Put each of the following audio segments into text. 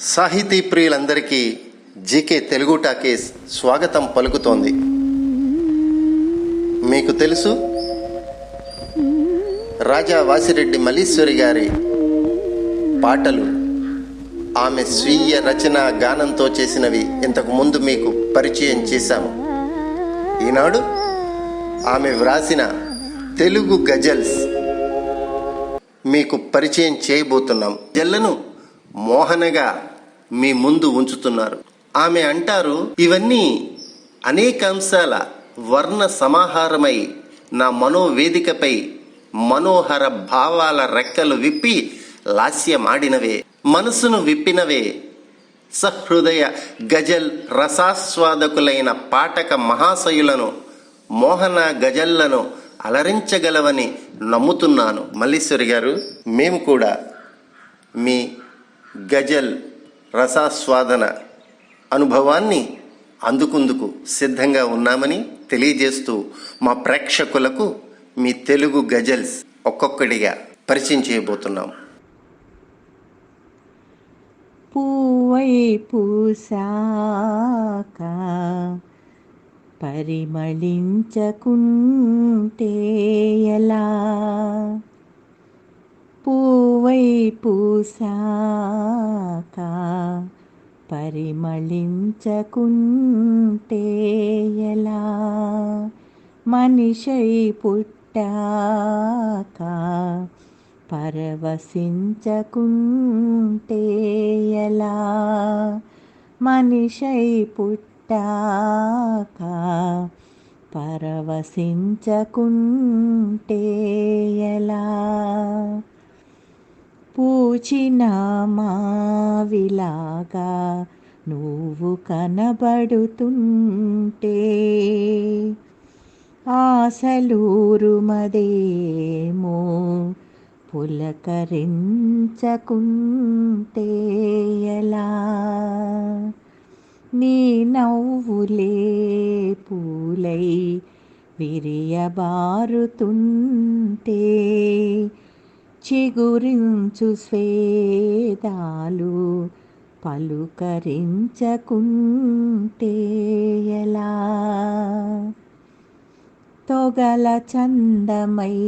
సాహితీ ప్రియులందరికీ GK Telugu talkies స్వాగతం పలుకుతోంది. మీకు తెలుసు రాజా వాసిరెడ్డి మలీశ్వరి గారి పాటలు. ఆమె స్వీయ రచన గానంతో చేసినవి ఇంతకు ముందు మీకు పరిచయం చేశాము. ఈనాడు ఆమె వ్రాసిన తెలుగు గజల్స్ మీకు పరిచయం చేయబోతున్నాం. జల్లను మోహనగా మీ ముందు ఉంచుతున్నారు. ఆమె అంటారు ఇవన్నీ అనేక అంశాల వర్ణ సమాహారమై నా మనోవేదికపై మనోహర భావాల రెక్కలు విప్పి లాస్యమాడినవే. మనసును విప్పినవే. సహృదయ గజల్ రసాస్వాదకులైన పాఠక మహాశయులను మోహన గజల్లను అలరించగలవని నమ్ముతున్నాను. మల్లీశ్వరి గారు మేము కూడా మీ గజల్ రసాస్వాదన అనుభవాన్ని అందుకుందుకు సిద్ధంగా ఉన్నామని తెలియజేస్తూ మా ప్రేక్షకులకు మీ తెలుగు గజల్స్ ఒక్కొక్కడిగా పరిచయం చేయబోతున్నాం. పూవై పూసాక పరిమళించకుంటే ఎలా? వైపు పూసాక పరిమళించకుంటే ఎలా? మనిషై పుట్టాక పరవశించకుంటే ఎలా? మనిషై పుట్టాక పరవశించకుంటే ఎలా? పూచిన మావిలాగా నువ్వు కనబడుతుంటే. ఆశలూరుమదేమో పులకరించకుంటే ఎలా? నీ నవ్వులే పూలై విరియబారుతుంటే. చిగురించు స్వేదాలు పలుకరించకుంటే ఎలా? తొగల చందమై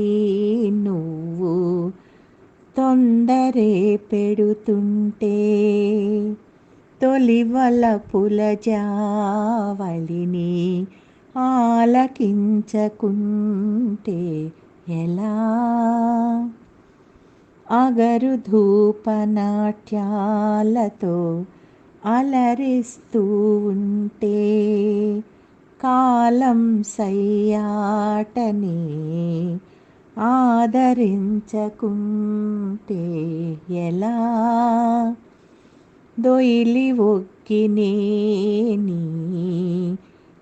నువ్వు తొందరే పెడుతుంటే తొలివల పులజావళిని ఆలకించకుంటే ఎలా? అగరు ధూపనాట్యాలతో అలరిస్తూ ఉంటే కాలం సయ్యాటని ఆదరించకుంటే ఎలా? దొయిలి ఒక్కినేని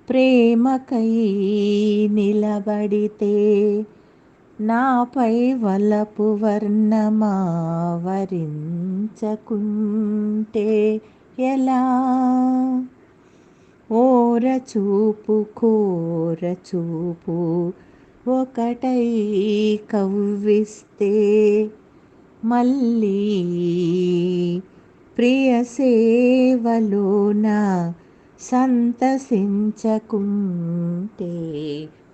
ప్రేమకై నిలబడితే నాపై వలపు వర్ణమావరించకుంటే ఎలా? ఓర చూపు కోర చూపు ఒకటై కవ్విస్తే మళ్ళీ ప్రియ సేవలోన సంతసించకుంటే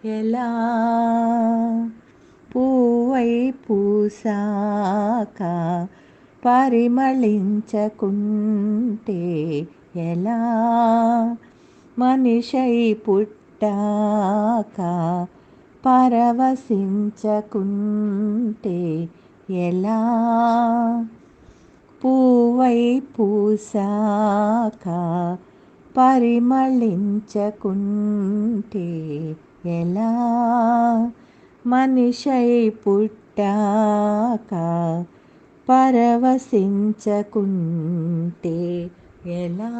ఎలా? పూవై పూసాక పరిమళించకుంటే ఎలా? మనిషై పుట్టాక పరవశించకుంటే ఎలా? పూవై పూసాక పరిమళించకుంటే ఎలా? మనిషై పుట్టాక పరవశించకుంటే ఎలా?